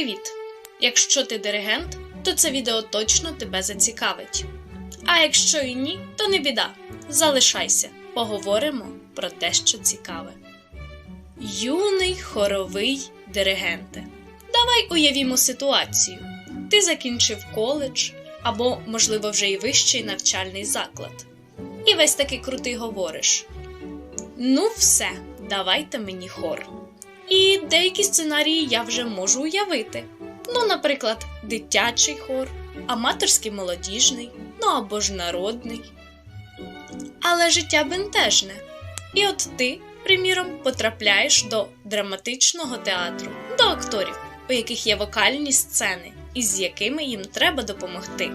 Привіт! Якщо ти диригент, то це відео точно тебе зацікавить. А якщо і ні, то не біда. Залишайся, поговоримо про те, що цікаве. Юний хоровий диригенте. Давай уявімо ситуацію. Ти закінчив коледж або, можливо, вже і вищий навчальний заклад. І весь такий крутий говориш: Ну, все, давайте мені хор. І деякі сценарії я вже можу уявити. Ну, наприклад, дитячий хор, аматорський молодіжний, ну або ж народний. Але життя бентежне. І от ти, приміром, потрапляєш до драматичного театру, до акторів, у яких є вокальні сцени, і з якими їм треба допомогти.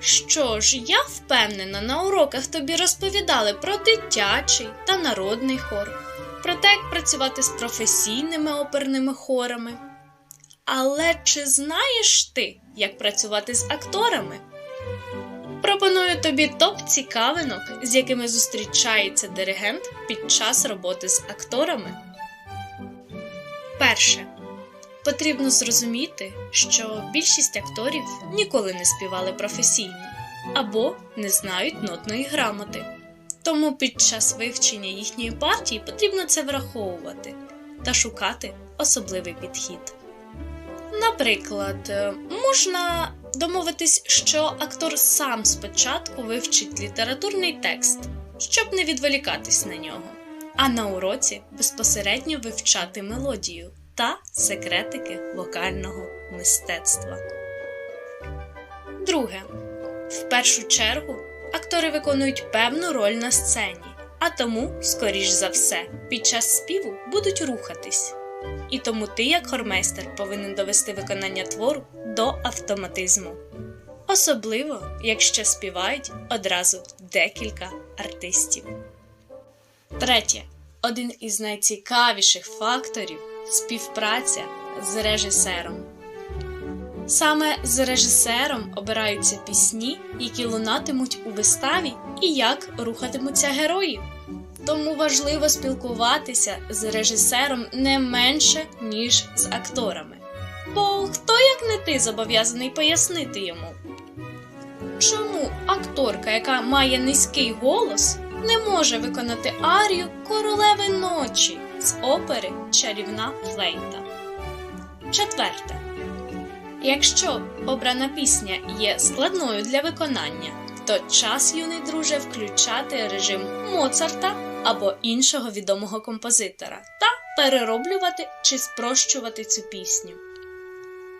Що ж, я впевнена, на уроках тобі розповідали про дитячий та народний хор, про те, як працювати з професійними оперними хорами. Але чи знаєш ти, як працювати з акторами? Пропоную тобі топ цікавинок, з якими зустрічається диригент під час роботи з акторами. Перше. Потрібно зрозуміти, що більшість акторів ніколи не співали професійно або не знають нотної грамоти. Тому під час вивчення їхньої партії потрібно це враховувати та шукати особливий підхід. Наприклад, е, можна домовитись, що актор сам спочатку вивчить літературний текст, щоб не відволікатись на нього, а на уроці безпосередньо вивчати мелодію та секретики вокального мистецтва. Друге. В першу чергу актори виконують певну роль на сцені, а тому, скоріш за все, під час співу будуть рухатись. І тому ти, як хормейстер, повинен довести виконання твору до автоматизму. Особливо, якщо співають одразу декілька артистів. Третє. Один із найцікавіших факторів співпраця з режисером. Саме з режисером обираються пісні, які лунатимуть у виставі, і як рухатимуться герої. Тому важливо спілкуватися з режисером не менше, ніж з акторами. Бо хто, як не ти, зобов'язаний пояснити йому, чому акторка, яка має низький голос, не може виконати арію королеви ночі з опери Чарівна флейта. Четверте. Якщо обрана пісня є складною для виконання, то час, юний друже, включати режим Моцарта або іншого відомого композитора та перероблювати чи спрощувати цю пісню.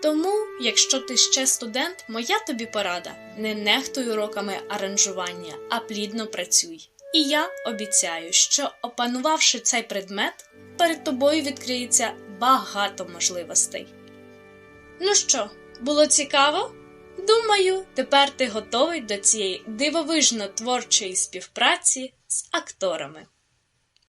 Тому, якщо ти ще студент, моя тобі порада не нехтуй уроками аранжування, а плідно працюй. І я обіцяю, що опанувавши цей предмет, перед тобою відкриється багато можливостей. Ну що, було цікаво? Думаю, тепер ти готовий до цієї дивовижно творчої співпраці з акторами.